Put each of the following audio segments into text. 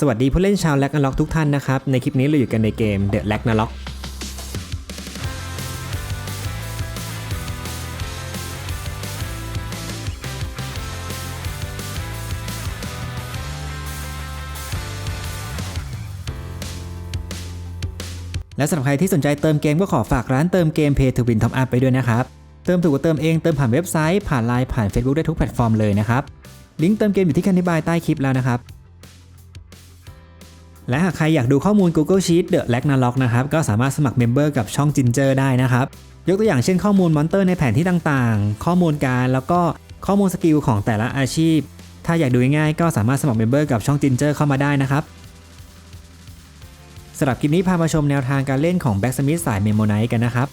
สวัสดีผู้เล่นชาวแล็กนาล็อกทุกท่านนะครับ ในคลิปนี้เราอยู่กันในเกม The l a g n a r o k และสำหรับใครที่สนใจเติมเกมก็ขอฝากร้านเติมเกม Pay to Win Top Up ไปด้วยนะครับ เติมถูกกว่าเติมเองเติมผ่านเว็บไซต์ผ่านไลน์ผ่าน Facebook ได้ทุกแพลตฟอร์มเลยนะครับ ลิงก์เติมเกมอยู่ที่คันอธิบายใต้คลิปแล้วนะครับ และหากใครอยากดูข้อมูล Google Sheets The l a g n a r o k นะครับก็สามารถสมัครเมมเบอร์กับช่อง Ginger ได้นะครับ ยกตัวอย่างเช่นข้อมูลมอนเตอร์ในแผนที่ต่างๆ ข้อมูลการแล้วก็ข้อมูลสกิลของแต่ละอาชีพ ถ้าอยากดูง่ายๆก็สามารถสมัครเมมเบอร์กับช่อง Ginger เข้ามาได้นะครับสำหรับคลิปนี้พามาชมแนวทางการเล่นของ Black Smith สาย m e m o n i t e กันนะครับ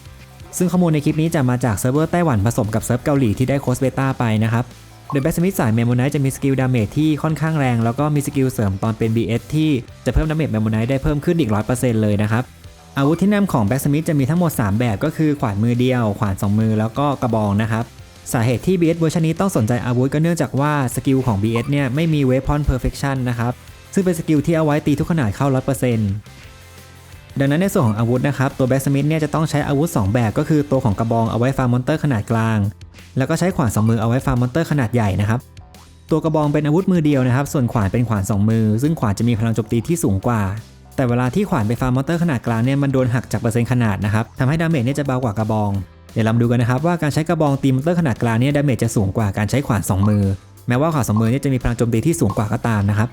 ซึ่งข้อมูลในคลิปนี้จะมาจากเซิร์ฟเวอร์ไต้หวันผสมกับเซิร์ฟเกาหลีที่ได้โค้ดเบต้าไปนะครับ โดยแบ็กสมิธสายเมมโมไนท์จะมีสกิลดาเมจที่ค่อนข้างแรง แล้วก็มีสกิลเสริมตอนเป็น BS ที่จะเพิ่มดาเมจเมมโมไนท์ได้เพิ่มขึ้นอีก 100%เลยนะครับอาวุธที่นำของแบ็กสมิธจะมีทั้งหมด 3 แบบก็คือขวานมือเดียว ขวาน 2 มือแล้วก็กระบองนะครับสาเหตุที่ BS เวอร์ชันนี้ต้องสนใจอาวุธก็เนื่องจากว่าสกิลของ BS เนี่ยไม่มีเวพอนเพอร์เฟคชันนะครับซึ่งเป็นสกิลที่เอาไว้ตีทุกขนาดเข้า 100% ดังนั้นในส่วนของอาวุธนะครับตัวแบ็กสมิธเนี่ยจะต้องใช้อาวุธ 2 แบบก็คือตัวของกระบองเอาไว้ฟาร์มมอนเตอร์ขนาดกลาง แล้วก็ใช้ขวานสองมือเอาไว้ฟาร์มมอนเตอร์ขนาดใหญ่นะครับตัวกระบองเป็นอาวุธมือเดียวนะครับ ส่วนขวานเป็นขวาน 2 มือ ซึ่งขวานจะมีพลังโจมตีที่สูงกว่า แต่เวลาที่ขวานไปฟาร์มมอนเตอร์ขนาดกลางเนี่ยมันโดนหักจากเปอร์เซ็นต์ขนาดนะครับทำให้ดาเมจเนี่ยจะเบากว่ากระบอง เดี๋ยวเราดูกันนะครับว่าการใช้กระบองตีมอนเตอร์ขนาดกลางเนี่ยดาเมจจะสูงกว่าการใช้ขวาน 2 มือ แม้ว่าขวาน2มือเนี่ยจะมีพลังโจมตีที่สูงกว่าก็ตามนะครับ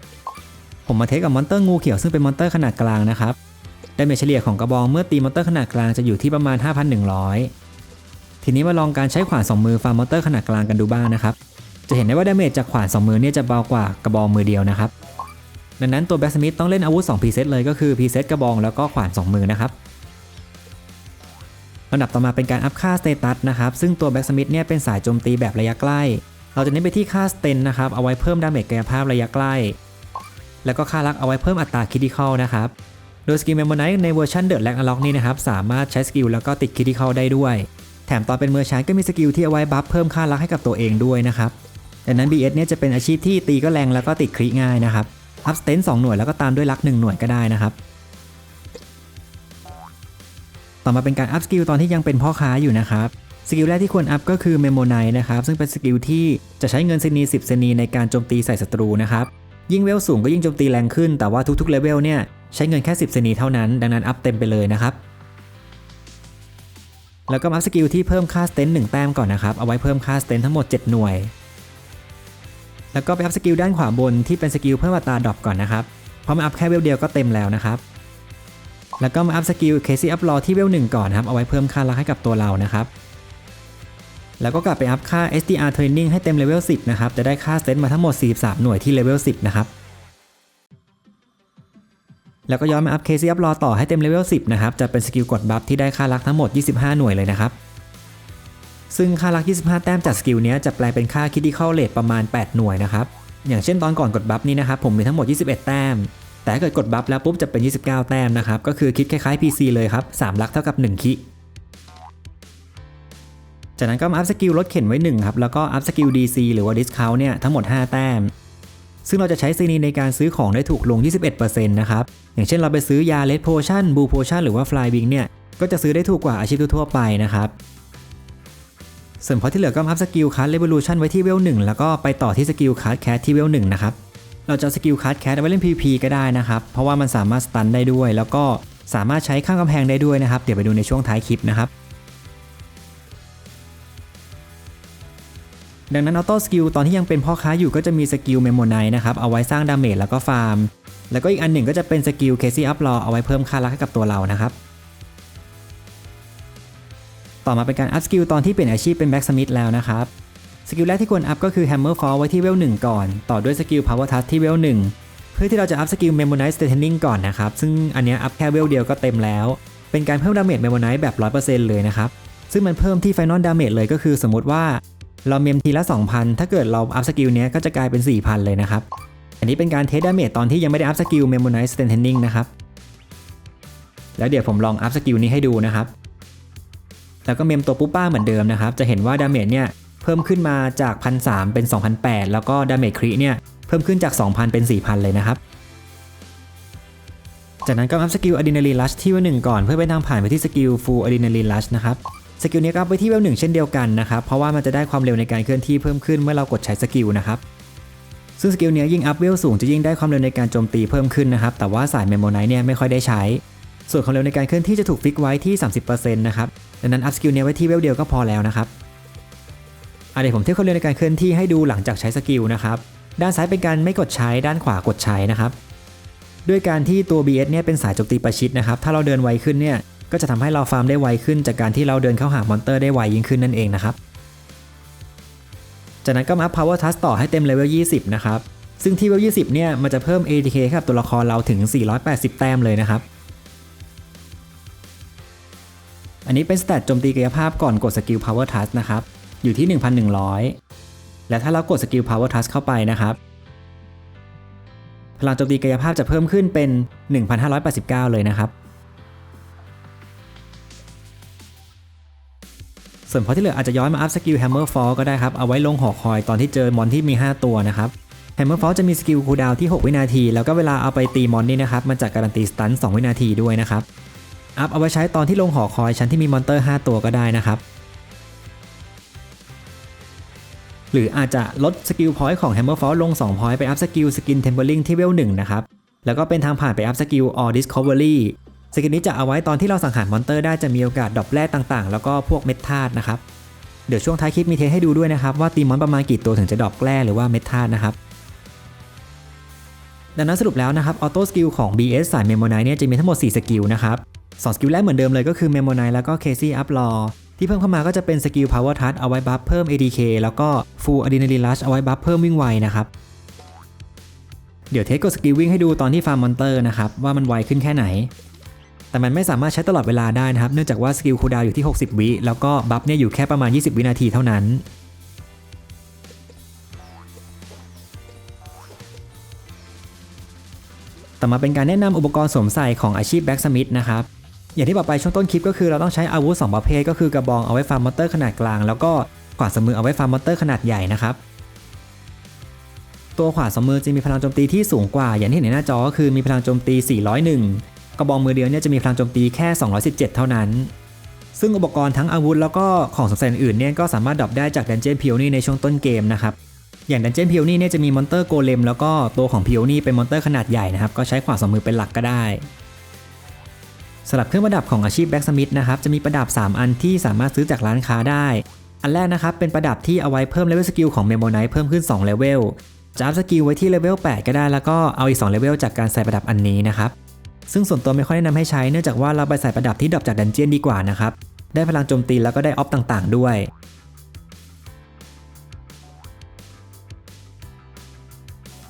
ผมมาเทสกับมอนเตอร์งูเขียวซึ่งเป็นมอนเตอร์ขนาดกลางนะครับ ดาเมจเฉลี่ยของกระบองเมื่อตีมอนเตอร์ขนาดกลางจะอยู่ที่ประมาณ 5,100 ทีนี้มาลองการใช้ขวาน2มือฟาร์มมอนเตอร์ขนาดกลางกันดูบ้างนะครับ จะเห็นได้ว่าดาเมจจากขวาน2มือเนี่ยจะเบากว่ากระบองมือเดียวนะครับ ดังนั้นตัวแบ็กสมิธต้องเล่นอาวุธ2พรีเซตเลยก็คือพรีเซตกระบองแล้วก็ขวาน2มือนะครับลำดับต่อมาเป็นการอัพค่าสเตตัสนะครับ ซึ่งตัวแบ็กสมิธเนี่ยเป็นสายโจมตีแบบระยะใกล้ เราจะเน้นไปที่ค่าสเตนนะครับ เอาไว้เพิ่มดาเมจกายภาพระยะใกล้ แล้วก็ค่ารักเอาไว้เพิ่มอัตราคิด i คอลนะครับ โดยสกิลเมมโมไนท์ในเวอร์ชันเดอะแลกอะล็อกนี่นะครับสามารถใช้สกิลแล้วก็ติดคิด i คอลได้ด้วย แถมตอนเป็นเมอร์ชันก็มีสกิลที่เอาไว้บัฟเพิ่มค่ารักให้กับตัวเองด้วยนะครับดังนั้น BS เนี่ยจะเป็นอาชีพที่ตีก็แรงแล้วก็ติดคริง่ายนะครับอัพสเตนสองหน่วยแล้วก็ตามด้วยรักหนึ่งหน่วยก็ได้นะครับต่อมาเป็นการอัพสกิลตอนที่ยังเป็นพ่อค้าอยู่นะครับสกิลแรกที่ควรอัพก็คือเมมโมไนนะครับซึ่งเป็นสกิลที่จะใช้เงินเซนี10เซนีในการโจมตีใส่ศัตรูนะครับ ยิ่งเวลสูงก็ยิ่งโจมตีแรงขึ้น แต่ว่าทุกๆเลเวลเนี่ยใช้เงินแค่ 10เซนีเท่านั้น ดังนั้นอัพเต็มไปเลยนะครับ แล้วก็อัพสกิลที่เพิ่มค่าสเตนหนึ่งแต้มก่อนนะครับ เอาไว้เพิ่มค่าสเตนทั้งหมด 7 หน่วย แล้วก็ไปอัพสกิลด้านขวาบนที่เป็นสกิลเพิ่มอัตราดรอปก่อนนะครับ เพราะมาอัพแค่เวลเดียวก็เต็มแล้วนะครับ แล้วก็มาอัพสกิลเคซี่อัพรอที่เวลหนึ่งก่อนครับ เอาไว้เพิ่มค่ารักให้กับตัวเรานะครับ แล้วก็กลับไปอัพค่า SDR Training ให้เต็มเลเวล10 นะครับ จะได้ค่าเซตมาทั้งหมด 43 หน่วยที่เลเวล10 นะครับ แล้วก็ย้อนมาอัพเคซีอัพรอต่อให้เต็มเลเวล10 นะครับ จะเป็นสกิลกดบัฟที่ได้ค่ารักทั้งหมด 25 หน่วยเลยนะครับ ซึ่งค่ารัก 25 แต้มจากสกิลนี้จะแปลเป็นค่าคิดที่เข้าเลทประมาณ 8 หน่วยนะครับ อย่างเช่นตอนก่อนกดบัฟนี้นะครับผมมีทั้งหมด 21 แต้ม แต่เกิดกดบัฟแล้วปุ๊บจะเป็น 29 แต้มนะครับ ก็คือคิดคล้ายๆ PC เลยครับ3ลักเท่ากับ 1 คิ จากนั้นก็มาอัพสกิลลดเข็นไว้1ครับแล้วก็อัพสกิล DC หรือว่า Discount เนี่ยทั้งหมด 5 แต้ม ซึ่งเราจะใช้ซีนีในการซื้อของได้ถูกลง 21%นะครับ อย่างเช่นเราไปซื้อยาเลดโพชั่นบูโพชั่นหรือว่าฟลายวิงเนี่ยก็จะซื้อได้ถูกกว่าอาชีพทั่วไปนะครับส่วนพอที่เหลือก็อัพสกิลคัสเรเวลูชันไว้ที่เวลหนึ่งแล้วก็ไปต่อที่สกิลคัสแคสที่เวลหนึ่งนะครับเราจะสกิลคัสแคสเอาไว้เล่น pp ก็ได้นะครับเพราะว่ามันสามารถสตันได้ด้วย แล้วก็สามารถใช้ข้างกำแพงได้ด้วยนะครับ เดี๋ยวไปดูในช่วงท้ายคลิปนะครับ ดังนั้นออโต้สกิลตอนที่ยังเป็นพ่อค้าอยู่ก็จะมีสกิลเมโมไนนะครับเอาไว้สร้างดาเมจแล้วก็ฟาร์ม แล้วก็อีกอันหนึ่งก็จะเป็นสกิลเคซี่อัพรอเอาไว้เพิ่มค่ารักให้กับตัวเรานะครับต่อมาเป็นการอัพสกิลตอนที่เปลี่ยนอาชีพเป็นแบ็กสมิธแล้วนะครับสกิลแรกที่ควรอัพก็คือ Hammer Fall ไว้ที่เวล1ก่อน ต่อด้วยสกิล Power Touch ที่เวล1เพื่อที่เราจะอัพสกิล Memorize Strengthening ก่อนนะครับ ซึ่งอันนี้อัพแค่เวลเดียวก็เต็มแล้ว เป็นการเพิ่มดาเมจ Memorize แบบ 100%เลยนะครับ ซึ่งมันเพิ่มที่ Final Damage เลยก็คือสมมติว่า เราเมมทีละ 2,000 ถ้าเกิดเราอัพสกิลเนี้ยก็จะกลายเป็น 4,000 เลยนะครับ อันนี้เป็นการเทสดาเมจตอนที่ยังไม่ได้อัพสกิล Memorize Strengthening นะครับ แล้วเดี๋ยวผมลองอัพสกิลนี้ให้ดูนะครับ แล้วก็เมมตัวปุ๊บป้าเหมือนเดิมนะครับ จะเห็นว่าดาเมจเนี่ยเพิ่มขึ้นมาจาก 1,300 เป็น 2,800 แล้วก็ดาเมจคริเนี่ยเพิ่มขึ้นจาก 2,000 เป็น 4,000 เลยนะครับ จากนั้นก็อัพสกิลอะดรีนาลีนลัชที่เวลหนึ่งก่อนเพื่อเป็นทางผ่านไปที่สกิลฟูลอะดรีนาลีนลัชนะครับ สกิลนี้ก็อัพไปที่เวลหนึ่งเช่นเดียวกันนะครับเพราะว่ามันจะได้ความเร็วในการเคลื่อนที่เพิ่มขึ้นเมื่อเรากดใช้สกิลนะครับซึ่งสกิลนี้ยิ่งอัพเวลสูงจะยิ่งได้ความเร็วในการโจมตีเพิ่มขึ้นนะครับแต่ว่าสายเมโมไนท์เนี่ยไม่ค่อยได้ใช้ ส่วนความเร็วในการเคลื่อนที่จะถูกฟิกไว้ที่ 30%นะครับดังนั้นอัพสกิลนี้ไว้ที่เวลเดียวก็พอแล้วนะครับอะเดี๋ยวผมเทียบความเร็วในการเคลื่อนที่ให้ดูหลังจากใช้สกิลนะครับด้านซ้ายเป็นการไม่กดใช้ด้านขวากดใช้นะครับด้วยการที่ตัว BS เนี่ยเป็นสายโจมตีประชิดนะครับถ้าเราเดินไวขึ้นเนี่ย ก็จะทำให้เราฟาร์มได้ไวขึ้น จากการที่เราเดินเข้าหามอนเตอร์ได้ไวยิ่งขึ้นนั่นเองนะครับ จากนั้นก็มาอัพ Power Touch ต่อให้เต็มเลเวล 20 นะครับ ซึ่งที่เลเวล 20 เนี่ย มันจะเพิ่ม ATK ให้กับตัวละครเราถึง 480 แต้มเลยนะครับ อันนี้เป็นสแตทโจมตีกายภาพก่อนกดสกิล Power Touch นะครับ อยู่ที่ 1,100 และถ้าเรากดสกิล Power Touch เข้าไปนะครับ พลังโจมตีกายภาพจะเพิ่มขึ้นเป็น 1,589 เลยนะครับ ส่วนพอที่เหลืออาจจะย้อนมาอัพสกิล Hammer Fall ก็ได้ครับ เอาไว้ลงหอคอยตอนที่เจอมอนที่มี 5 ตัวนะครับ Hammer Fall จะมีสกิลคูลดาวที่ 6 วินาที แล้วก็เวลาเอาไปตีมอนนี่นะครับมันจะการันตีสตัน2วินาทีด้วยนะครับอัพเอาไว้ใช้ตอนที่ลงหอคอยชั้นที่มีมอนเตอร์ 5 ตัวก็ได้นะครับหรืออาจจะลดสกิลพอยต์ของ Hammer Fall ลง2พอยต์ไปอัพสกิลสกิน Tempering ที่เวล1นะครับ แล้วก็เป็นทางผ่านไปอัพสกิล All Discovery สกิลนี้จะเอาไว้ตอนที่เราสังหารมอนเตอร์ได้จะมีโอกาสดรอปแร่ต่างๆ แล้วก็พวกเม็ดธาตุนะครับ เดี๋ยวช่วงท้ายคลิปมีเทสให้ดูด้วยนะครับ ว่าตีมอนประมาณกี่ตัวถึงจะดรอปแร่หรือว่าเม็ดธาตุนะครับ ดังนั้นสรุปแล้วนะครับออโต้สกิลของ BS สายเมโมไนเนี่ยจะมีทั้งหมด 4 สกิลนะครับสองสกิลแรกเหมือนเดิมเลยก็คือเมโมไนแล้วก็ Casey Up Law ที่เพิ่มเข้ามาก็จะเป็นสกิล Power Touch เอาไว้บัฟเพิ่ม ADK แล้วก็ Full Adrenaline Rush เอาไว้บัฟเพิ่มวิ่งไวนะครับ เดี๋ยวเทสกดสกิลวิ่งให้ดูตอนที่ฟาร์มมอนเตอร์นะครับว่ามันไวขึ้นแค่ไหน แต่มันไม่สามารถใช้ตลอดเวลาได้นะครับ เนื่องจากว่าสกิลคูดาวอยู่ที่ 60 วิ แล้วก็บัฟเนี่ยอยู่แค่ประมาณ 20 วินาทีเท่านั้น ต่อมาเป็นการแนะนำอุปกรณ์สวมใส่ของอาชีพแบ็กสมิธนะครับอย่างที่บอกไปช่วงต้นคลิปก็คือเราต้องใช้อาวุธ 2 ประเภท ก็คือกระบองเอาไว้ฟาร์มมอนเตอร์ขนาดกลาง แล้วก็ขวานสมือเอาไว้ฟาร์มมอนเตอร์ขนาดใหญ่นะครับตัวขวานสมือจะมีพลังโจมตีที่สูงกว่า อย่างที่เห็นในหน้าจอก็คือมีพลังโจมตี 401 กระบองมือเดียวเนี่ยจะมีพลังโจมตีแค่ 217 เท่านั้น ซึ่งอุปกรณ์ทั้งอาวุธแล้วก็ของสำคัญอื่นเนี่ยก็สามารถดรอปได้จากดันเจียนพิโอนี่ในช่วงต้นเกมนะครับ อย่างดันเจียนพิโอนี่เนี่ยจะมีมอนเตอร์โกเลมแล้วก็ตัวของพิโอนี่เป็นมอนเตอร์ขนาดใหญ่นะครับก็ใช้ขวาสองมือเป็นหลักก็ได้สำหรับเครื่องประดับของอาชีพแบ็กสมิธนะครับจะมีประดับ 3 อันที่สามารถซื้อจากร้านค้าได้ อันแรกนะครับเป็นประดับที่เอาไว้เพิ่มเลเวลสกิลของเมโมไนท์เพิ่มขึ้น2เลเวลจะอัพสกิลไว้ที่เลเวล8ก็ได้แล้วก็เอาอีก2เลเวลจากการใส่ประดับอันนี้นะครับ ซึ่งส่วนตัวไม่ค่อยแนะนำให้ใช้เนื่องจากว่าเราไปใส่ประดับที่ดรอปจากดันเจียนดีกว่านะครับ ได้พลังโจมตีแล้วก็ได้ออฟต่างๆ ด้วย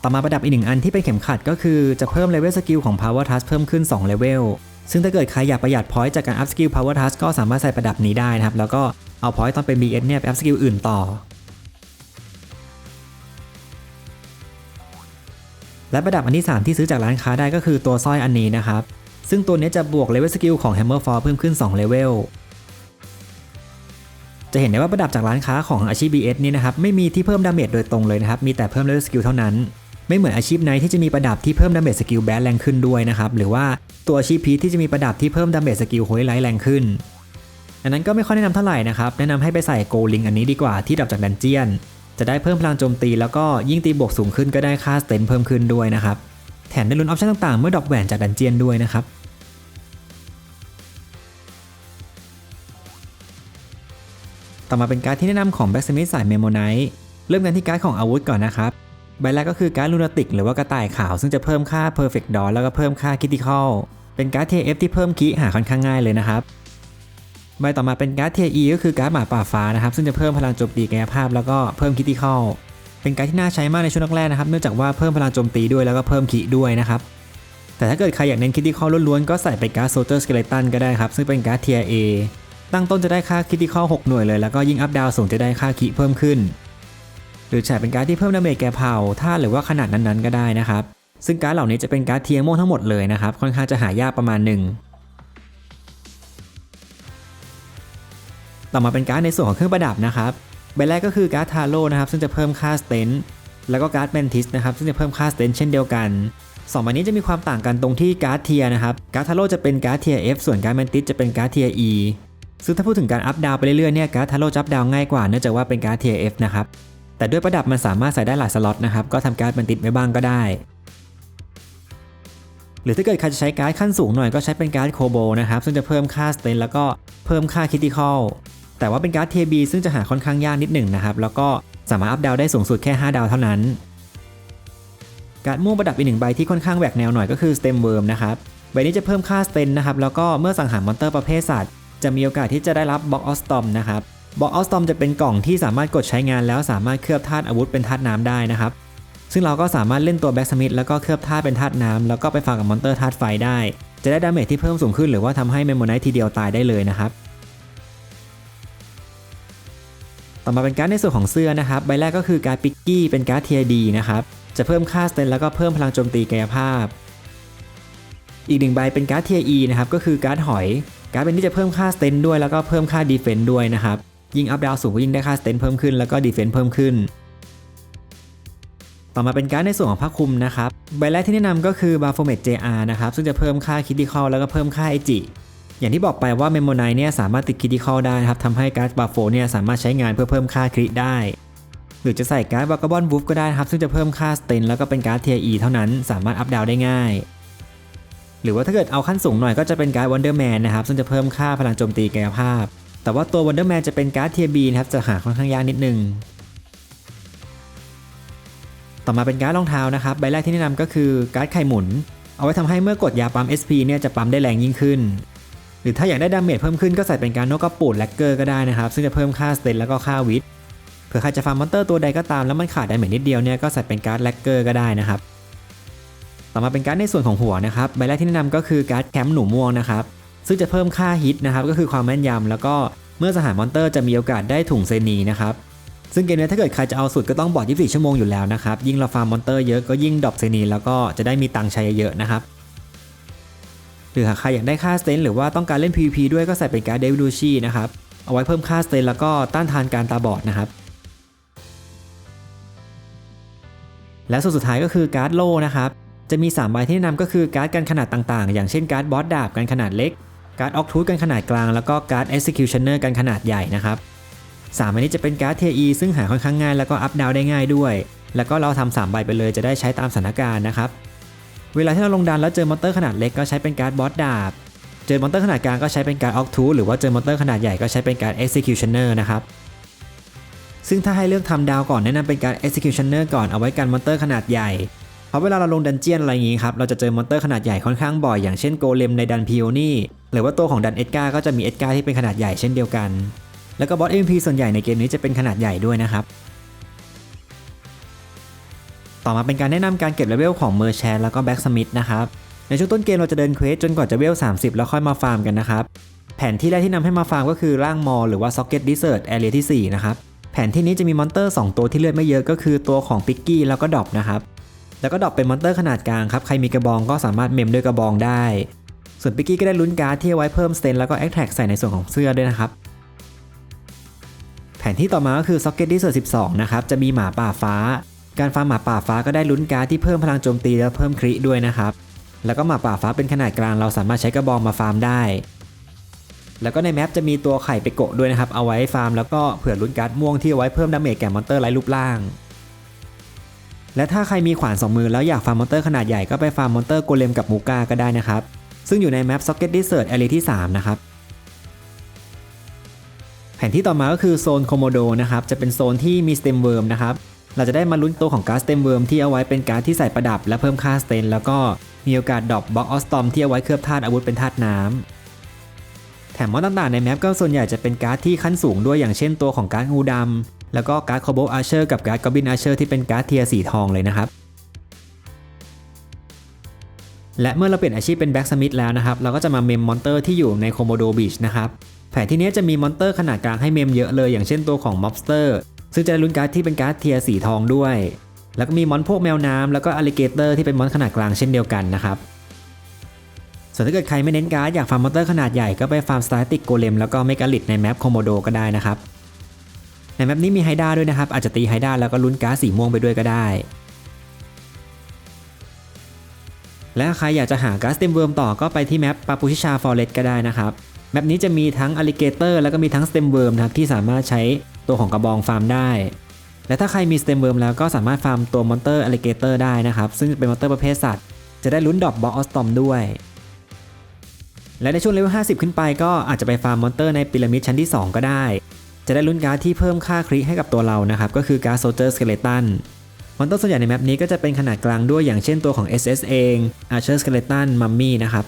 ต่อมาประดับอีกหนึ่งอันที่เป็นเข็มขัดก็คือจะเพิ่มเลเวลสกิลของ Power Touch เพิ่มขึ้น2เลเวลซึ่งถ้าเกิดใครอยากประหยัดพอยต์จากการอัพสกิล Power Touch ก็สามารถใส่ประดับนี้ได้นะครับ แล้วก็เอาพอยต์ตอนเป็น BS เนี่ยไปอัพสกิลอื่นต่อ และประดับอันที่ 3 ที่ซื้อจากร้านค้าได้ก็คือตัวสร้อยอันนี้นะครับ ซึ่งตัวนี้จะบวกเลเวลสกิลของ Hammer Fall เพิ่มขึ้น2เลเวลจะเห็นได้ว่าประดับจากร้านค้าของอาชีพ BS นี่นะครับไม่มีที่เพิ่มดาเมจโดยตรงเลยนะครับมีแต่เพิ่มเลเวลสกิลเท่านั้น ไม่เหมือนอาชีพไนที่จะมีประดับที่เพิ่มดาเมจสกิลแบดแรงขึ้นด้วยนะครับหรือว่าตัวอาชีพพีที่จะมีประดับที่เพิ่มดาเมจสกิลโฮยไลท์แรงขึ้นอันนั้นก็ไม่ค่อยแนะนำเท่าไหร่นะครับแนะนำให้ไปใส่โกลิงอันนี้ดีกว่าที่ดับจากดันเจียน จะได้เพิ่มพลังโจมตีแล้วก็ยิ่งตีบวกสูงขึ้นก็ได้ค่าสเตนเพิ่มขึ้นด้วยนะครับ แถมได้ลุ้นออปชั่นต่างๆ เมื่อดอปแหวนจากดันเจียนด้วยนะครับต่อมาเป็นการ์ดที่แนะนำของแบ็กสมิธสายเมโมไนท์เริ่มกันที่การ์ดของอาวุธก่อนนะครับ ใบแรกก็คือการ์ดลูนาติกหรือว่ากระต่ายขาว ซึ่งจะเพิ่มค่า Perfect d o แล้วก็เพิ่มค่า Critical เป็นการ์ดเทีย F ที่เพิ่มคีหาค่อนข้างง่ายเลยนะครับ ใบต่อมาเป็นการ์ดเทีย E ก็คือการ์ดหมาป่าฟ้านะครับ ซึ่งจะเพิ่มพลังโจมตีกายภาพแล้วก็เพิ่ม Critical เป็นการ์ดที่น่าใช้มากในช่วงแรกๆนะครับ เนื่องจากว่าเพิ่มพลังโจมตีด้วยแล้วก็เพิ่มคีด้วยนะครับแต่ถ้าเกิดใครอยากเน้น Critical ล้วนๆก็ใส่ไปการ์ด Soldier Skeleton ก็ได้ครับ ซึ่งเป็นการ์ดเทีย A ตั้งต้นจะได้ค่า Critical 6หน่วยเลย แล้วก็ยิ่งอัพดาวสูงจะได้ค่าคีเพิ่มขึ้น หรือใช้เป็นการ์ดที่เพิ่มดาเมจแก่เผาท่าหรือว่าขนาดนั้นๆ ก็ได้นะครับซึ่งการ์ดเหล่านี้จะเป็นการ์ดเทียม่วงทั้งหมดเลยนะครับค่อนข้างจะหายากประมาณหนึ่ง ต่อมาเป็นการ์ดในส่วนของเครื่องประดับนะครับใบแรกก็คือการ์ดทาโร่นะครับซึ่งจะเพิ่มค่าสเตนแล้วก็การ์ดเมนทิสนะครับซึ่งจะเพิ่มค่าสเตนเช่นเดียวกันสองใบนี้จะมีความต่างกันตรงที่การ์ดเทียนะครับการ์ดทาโร่จะเป็นการ์ดเทีย F ส่วนการ์ดแมนติสจะเป็นการ์ดเทีย E ซึ่งถ้าพูดถึงการอัพดาวไปเรื่อยๆเนี่ยการ์ดทาโร่จับดาวง่ายกว่าเนื่องจากว่าเป็นการ์ดเทีย F นะครับแต่ด้วยประดับมันสามารถใส่ได้หลายสล็อตนะครับก็ทำการ์ดแมนติสไว้บ้างก็ได้หรือถ้าเกิดใครจะใช้การ์ดขั้นสูงหน่อยก็ใช้เป็นการ์ดโคโบนะครับซึ่งจะเพิ่มค่าสเตนแล้วก็เพิ่มค่าคิติคอล แต่ว่าเป็นการ์ดเทียบีซึ่งจะหาค่อนข้างยากนิดหนึ่งนะครับ แล้วก็สามารถอัพดาวได้สูงสุดแค่ 5 ดาวเท่านั้น การ์ดม่วงประดับอีกหนึ่งใบที่ค่อนข้างแหวกแนวหน่อยก็คือสเต็มเวิร์มนะครับ ใบนี้จะเพิ่มค่าสเตนนะครับ แล้วก็เมื่อสังหารมอนเตอร์ประเภทสัตว์ จะมีโอกาสที่จะได้รับบ็อกออสตอมนะครับบ็อกออสตอมจะเป็นกล่องที่สามารถกดใช้งานแล้วสามารถเคลือบธาตุอาวุธเป็นธาตุน้ำได้นะครับ ซึ่งเราก็สามารถเล่นตัวแบ็กสมิธแล้วก็เคลือบธาตุเป็นธาตุน้ำแล้วก็ไปฟังกับมอนเตอร์ธาตุไฟได้ จะได้ดาเมจที่เพิ่มสูงขึ้นหรือว่าทำให้เมมโมไนท์ทีเดียวตายได้เลยนะครับ ต่อมาเป็นการ์ดในส่วนของเสื้อนะครับใบแรกก็คือการ์ดปิกกี้เป็นการ์ดเทียดีนะครับจะเพิ่มค่าสเตนแล้วก็เพิ่มพลังโจมตีกายภาพ อีกหนึ่งใบเป็นการ์ดเทีย E นะครับก็คือการ์ดหอย การ์ดเป็นที่จะเพิ่มค่าสเตนด้วยแล้วก็เพิ่มค่าดีเฟนต์ด้วยนะครับยิ่งอัพดาวสูงก็ยิ่งได้ค่าสเตนเพิ่มขึ้นแล้วก็ดีเฟนต์เพิ่มขึ้น ต่อมาเป็นการ์ดในส่วนของผ้าคลุมนะครับใบแรกที่แนะนำก็คือบาโฟเมต JR นะครับซึ่งจะเพิ่มค่าคิดิคอลแล้วก็เพิ่มค่าไอจิ อย่างที่บอกไปว่าเมมโมไนเนี่ยสามารถติดคิดิคอลได้นะครับทำให้การ์ดบาโฟเนี่ยสามารถใช้งานเพื่อเพิ่มค่าคริได้ หรือจะใส่การ์ดบากาบอนวูฟก็ได้ครับซึ่งจะเพิ่มค่าสเตนแล้วก็เป็นการ์ดเทีย E เท่านั้นสามารถอัพดาวได้ง่าย หรือว่าถ้าเกิดเอาขั้นสูงหน่อยก็จะเป็นการ์ดวันเดอร์แมนนะครับซึ่งจะเพิ่มค่าพลังโจมตีกายภาพ แต่ว่าตัววันเดอร์แมนจะเป็นการ์ดเทียบีนะครับจะหาค่อนข้างยากนิดนึงต่อมาเป็นการ์ดรองเท้านะครับใบแรกที่แนะนำก็คือการ์ดไข่หมุน เอาไว้ทำให้เมื่อกดยาปั๊ม SP เนี่ยจะปั๊มได้แรงยิ่งขึ้น หรือถ้าอยากได้ดาเมจเพิ่มขึ้นก็ใส่เป็นการนกกระปูดแลกเกอร์ก็ได้นะครับ ซึ่งจะเพิ่มค่าสเตนแล้วก็ค่าวิทเผื่อใครจะฟาร์มมอนเตอร์ตัวใดก็ตามแล้วมันขาดดาเมจนิดเดียวเนี่ยก็ใส่เป็นการ์ดแลกเกอร์ก็ได้นะครับ ต่อมาเป็นการ์ดในส่วนของหัวนะครับใบแรกที่แนะนำก็คือการ์ดแคมป์หนูม่วงนะครับซึ่งจะเพิ่มค่าฮิตนะครับก็คือความแม่นยำแล้วก็เมื่อสหารมอนเตอร์จะมีโอกาสได้ถุงเซนีนะครับซึ่งเกมนี้ถ้าเกิดใครจะเอาสุดก็ต้องบอด 24 ชั่วโมงอยู่แล้วนะครับยิ่งเราฟาร์มมอนเตอร์เยอะก็ยิ่งดรอปเซนีแล้วก็จะได้มีตังค์ใช้เยอะนะครับ หรือหากใครอยากได้ค่าสเตนหรือว่าต้องการเล่น PVP ด้วยก็ใส่เป็นการ์ดเดวิดูชีนะครับ เอาไว้เพิ่มค่าสเตนแล้วก็ต้านทานการตาบอดนะครับ และส่วนสุดท้ายก็คือการ์ดโล่นะครับ จะมี 3 ใบที่แนะนำก็คือการ์ดกันขนาดต่างๆ อย่างเช่นการ์ดบอสดาบกันขนาดเล็ก การ์ดออกทูธกันขนาดกลาง แล้วก็การ์ด Executioner กันขนาดใหญ่นะครับสามใบนี้จะเป็นการ์ดเทีย E ซึ่งหาค่อนข้างง่ายแล้วก็อัพดาวได้ง่ายด้วย แล้วก็เราทำสามใบไปเลยจะได้ใช้ตามสถานการณ์นะครับ เวลาที่เราลงดันแล้วเจอมอนเตอร์ขนาดเล็กก็ใช้เป็นการ์ดบอสดาบ เจอมอนเตอร์ขนาดกลางก็ใช้เป็นการ์ดออกทูหรือว่าเจอมอนเตอร์ขนาดใหญ่ก็ใช้เป็นการ์ด Executioner นะครับ ซึ่งถ้าให้เลือกทำดาวก่อนแนะนำเป็นการ executioner ก่อนเอาไว้กันมอนเตอร์ขนาดใหญ่ เพราะเวลาเราลงดันเจียนอะไรอย่างงี้ครับ เราจะเจอมอนเตอร์ขนาดใหญ่ค่อนข้างบ่อยอย่างเช่นโกเลมในดันพิโอนี่หรือว่าตัวของดันเอ็ดการ์ก็จะมีเอ็ดการ์ที่เป็นขนาดใหญ่เช่นเดียวกัน แล้วก็บอส MP ส่วนใหญ่ในเกมนี้จะเป็นขนาดใหญ่ด้วยนะครับ ต่อมาเป็นการแนะนำการเก็บเลเวลของเมอร์แชนแล้วก็แบ็กสมิธนะครับ ในช่วงต้นเกมเราจะเดินเควสจนกว่าจะเวล 30 แล้วค่อยมาฟาร์มกันนะครับ แผนที่แรกที่นำให้มาฟาร์มก็คือร่างมอหรือว่า Socket Desert Area ที่ 4 นะครับ แผนที่นี้จะมีมอนเตอร์ 2 ตัวที่เลือดไม่เยอะก็คือตัวของปิกกี้แล้วก็ดอบนะครับ แล้วก็ดอบเป็นมอนเตอร์ขนาดกลางครับ ใครมีกระบองก็สามารถเมมด้วยกระบองได้ ส่วนปิกกี้ก็ได้ลุ้นการ์ดที่ไว้เพิ่มสเตนแล้วก็แอคแท็กใส่ในส่วนของเสื้อด้วยนะครับแผนที่ต่อมาก็คือ Socket Desert 12 นะครับ จะมีหมาป่าฟ้า การฟาร์มหมาป่าฟ้าก็ได้ลุ้นการ์ดที่เพิ่มพลังโจมตีและเพิ่มคริด้วยนะครับ แล้วก็หมาป่าฟ้าเป็นขนาดกลางเราสามารถใช้กระบองมาฟาร์มได้ แล้วก็ในแมปจะมีตัวไข่ไปโกะด้วยนะครับ เอาไว้ฟาร์มแล้วก็เผื่อลุ้นการ์ดม่วงที่เอาไว้เพิ่มดาเมจแก่มอนเตอร์ไร้รูปร่าง และถ้าใครมีขวานสองมือแล้วอยากฟาร์มมอนเตอร์ขนาดใหญ่ก็ไปฟาร์มมอนเตอร์โกเลมกับมูกาก็ได้นะครับ ซึ่งอยู่ในแมป Socket Desert Area ที่ 3 นะครับแผนที่ต่อมาก็คือโซนโคโมโดนะครับ จะเป็นโซนที่มีสเต็มเวิร์มนะครับ เราจะได้มาลุ้นตัวของการ์ดสเต็มเวิร์มที่เอาไว้เป็นการ์ดที่ใส่ประดับและเพิ่มค่าสเตนแล้วก็มีโอกาสดรอปบล็อกออสตอมที่เอาไว้เคลือบธาตุอาวุธเป็นธาตุน้ำแถมมอนต่างๆในแมปก็ส่วนใหญ่จะเป็นการ์ดที่ขั้นสูงด้วยอย่างเช่นตัวของการ์ดงูดำแล้วก็การ์ดคอโบอาร์เชอร์กับการ์ดกอบบินอาร์เชอร์ที่เป็นการ์ดเทียสีทองเลยนะครับและเมื่อเราเปลี่ยนอาชีพเป็นแบ็กสมิธแล้วนะครับ เราก็จะมาเมมมอนเตอร์ที่อยู่ในโคโมโดบีชนะครับ แผนที่นี้จะมีมอนเตอร์ขนาดกลางให้เมมเยอะเลย อย่างเช่นตัวของม็อบสเตอร์ ซึ่งจะลุ้นการ์ดที่เป็นการ์ดเทียสีทองด้วย แล้วก็มีมอนพวกแมวน้ำแล้วก็อลิเกเตอร์ที่เป็นมอนขนาดกลางเช่นเดียวกันนะครับ ส่วนถ้าเกิดใครไม่เน้นการ์ดอยากฟาร์มมอนเตอร์ขนาดใหญ่ก็ไปฟาร์มสตาติกโกเลมแล้วก็เมกาลิตในแมปโคโมโดก็ได้นะครับ ในแมปนี้มีไฮด้าด้วยนะครับ อาจจะตีไฮด้าแล้วก็ลุ้นการ์ดสีม่วงไปด้วยก็ได้และใครอยากจะหาก๊าซเต็มเวิร์มต่อก็ไปที่แมปปาปูชิชาฟอเรสก็ได้นะครับ แมปนี้จะมีทั้งอลิเกเตอร์แล้วก็มีทั้งสเต็มเวิร์มนะครับที่สามารถใช้ ตัวของกระบองฟาร์มได้ และถ้าใครมีสเต็มเวิร์มแล้วก็สามารถฟาร์มตัวมอนเตอร์อลิเกเตอร์ได้นะครับ ซึ่งเป็นมอนเตอร์ประเภทสัตว์ จะได้ลุ้นดอปบอสตอมด้วย และในช่วงเลเวล50 ขึ้นไปก็อาจจะไปฟาร์มมอนเตอร์ในพีระมิดชั้นที่ 2 ก็ได้ จะได้ลุ้นการ์ดที่เพิ่มค่าคริให้กับตัวเรานะครับก็คือการ์ดโซเจอร์สเกเลตันมอนเตอร์ส่วนใหญ่ในแมปนี้ก็จะเป็นขนาดกลางด้วยอย่างเช่นตัวของ SS เอง Archer Skeleton Mummy นะครับ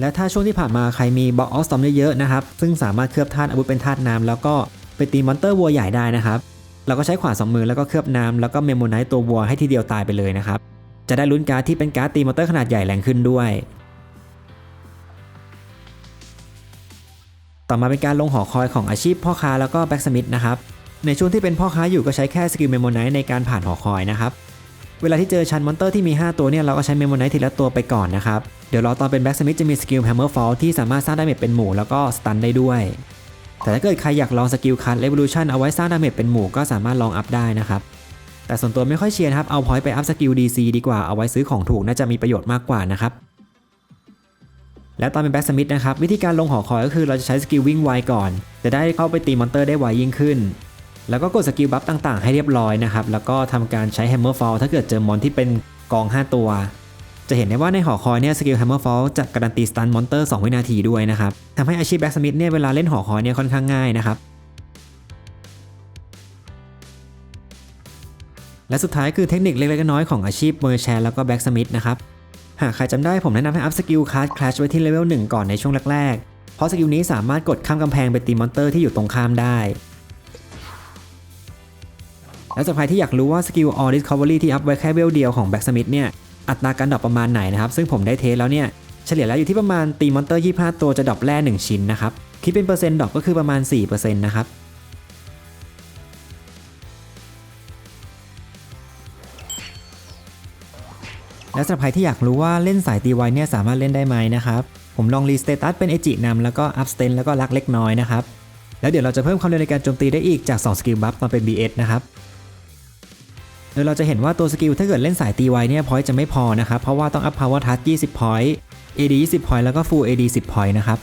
และถ้าช่วงที่ผ่านมาใครมีบล็อกออสตอมเยอะๆนะครับ ซึ่งสามารถเคลือบธาตุอาวุธเป็นธาตุน้ำแล้วก็ไปตีมอนเตอร์วัวใหญ่ได้นะครับ เราก็ใช้ขวานสองมือแล้วก็เคลือบน้ำแล้วก็เมโมไนต์ตัววัวให้ทีเดียวตายไปเลยนะครับ จะได้ลุ้นการ์ดที่เป็นการ์ดตีมอนเตอร์ขนาดใหญ่แรงขึ้นด้วย ต่อมาเป็นการลงหอคอยของอาชีพพ่อค้าแล้วก็แบ็กสมิธนะครับ ในช่วงที่เป็นพ่อค้าอยู่ก็ใช้แค่สกิลเมมโมไนต์ในการผ่านหอคอยนะครับ เวลาที่เจอชั้นมอนเตอร์ที่มี 5 ตัวเนี่ยเราก็ใช้เมมโมไนต์ทีละตัวไปก่อนนะครับ เดี๋ยวรอตอนเป็นแบ็กสมิธจะมีสกิลแฮมเมอร์ฟอลที่สามารถสร้างดาเมจเป็นหมู่แล้วก็สตันได้ด้วย แต่ถ้าเกิดใครอยากลองสกิลคัทเรวลูชันเอาไว้สร้างดาเมจเป็นหมู่ก็สามารถลองอัพได้นะครับ แต่ส่วนตัวไม่ค่อยเชียร์ครับเอาพอยต์ไปอัพสกิล DC ดีกว่าเอาไว้ซื้อของถูกน่าจะมีประโยชน์มากกว่านะครับและตอนเป็นแบ็กสมิธนะครับวิธีการลงหอคอยก็คือเราจะใช้สกิลวิ่งไวก่อน จะได้เข้าไปตีมอนเตอร์ได้ไวยิ่งขึ้น แล้วก็กดสกิลบัฟต่างๆ ให้เรียบร้อยนะครับ แล้วก็ทำการใช้แฮมเมอร์ฟอลถ้าเกิดเจอมอนที่เป็นกอง 5 ตัว จะเห็นได้ว่าในหอคอยเนี่ยสกิลแฮมเมอร์ฟอลจะการันตีสตันมอนเตอร์ 2 วินาทีด้วยนะครับทำให้อาชีพแบ็กสมิธเนี่ยเวลาเล่นหอคอยเนี่ยค่อนข้างง่ายนะครับ และสุดท้ายคือเทคนิคเล็กๆน้อยๆของอาชีพเมอร์แชร์แล้วก็แบ็กสมิธนะครับ หากใครจำได้ผมแนะนำให้อัพสกิลคาร์ดคลาชไว้ที่เลเวล1ก่อนในช่วงแรกๆ เพราะสกิลนี้สามารถกดข้ามกำแพงไปตีมอนเตอร์ที่อยู่ตรงข้ามได้ และสำหรับใครที่อยากรู้ว่าสกิล All Discovery ที่อัพไว้แค่เวลเดียวของแบ็กสมิธเนี่ยอัตราการดรอปประมาณไหนนะครับ ซึ่งผมได้เทสแล้วเนี่ยเฉลี่ยแล้วอยู่ที่ประมาณตีมอนเตอร์ 25 ตัวจะดรอปแร่1ชิ้นนะครับคิดเป็นเปอร์เซ็นต์ดรอปก็คือประมาณ 4%นะครับและสำหรับใครที่อยากรู้ว่าเล่นสายตีไวเนี่ยสามารถเล่นได้ไหมนะครับผมลองรีสเตตัสเป็นเอจินำแล้วก็อัพสเตนแล้วก็ลักเล็กน้อยนะครับแล้วเดี๋ยวเราจะเพิ่มความเร็วในการโจมตีได้อีกจาก 2 สกิลบัฟตอนเป็น BS นะครับ โดยเราจะเห็นว่าตัวสกิลถ้าเกิดเล่นสายตีไวเนี่ยพอยต์จะไม่พอนะครับ เพราะว่าต้องอัพ power touch 20 point AD 20 point แล้วก็ full AD 10 point นะครับ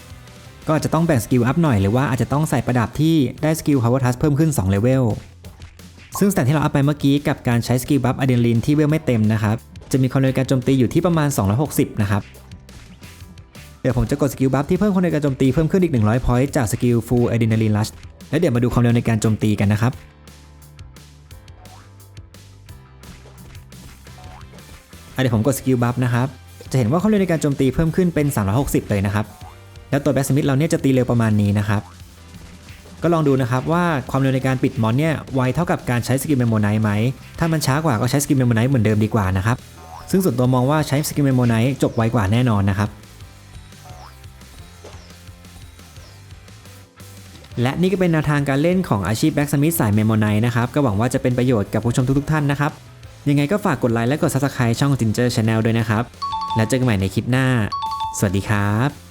ก็อาจจะต้องแบ่งสกิลอัพหน่อยหรือว่าอาจจะต้องใส่ประดับที่ได้สกิล power touch เพิ่มขึ้น2 level ซึ่งสแตทที่เราอัพไปเมื่อกี้กับการใช้สกิลบัฟอะดรีนาลีนที่เวลไม่เต็มนะครับ จะมีความเร็วในการโจมตีอยู่ที่ประมาณ 260 นะครับ เดี๋ยวผมจะกดสกิลบัฟที่เพิ่มความเร็วในการโจมตีเพิ่มขึ้นอีก 100 point จากสกิล full adrenaline rush แล้วเดี๋ยวมาดูความเร็วในการโจมตีกันนะครับ เดี๋ยวผมกดสกิลบัฟนะครับ จะเห็นว่าความเร็วในการโจมตีเพิ่มขึ้นเป็น 360 เลยนะครับ แล้วตัวแบ็กสมิธเราเนี่ยจะตีเร็วประมาณนี้นะครับ ก็ลองดูนะครับว่าความเร็วในการปิดมอนเนี่ยไวเท่ากับการใช้สกิลเมมโมไนท์ไหม ถ้ามันช้ากว่าก็ใช้สกิลเมมโมไนท์เหมือนเดิมดีกว่านะครับ ซึ่งส่วนตัวมองว่าใช้สกิลเมมโมไนท์จบไวกว่าแน่นอนนะครับ และนี่ก็เป็นแนวทางการเล่นของอาชีพแบ็กสมิธสายเมมโมไนท์นะครับ ก็หวังว่าจะเป็นประโยชน์กับผู้ชมทุกๆท่านนะครับ ยังไงก็ฝากกดไลค์และกด Subscribe ช่อง Ginger Channel ด้วยนะครับ แล้วเจอกันใหม่ในคลิปหน้า สวัสดีครับ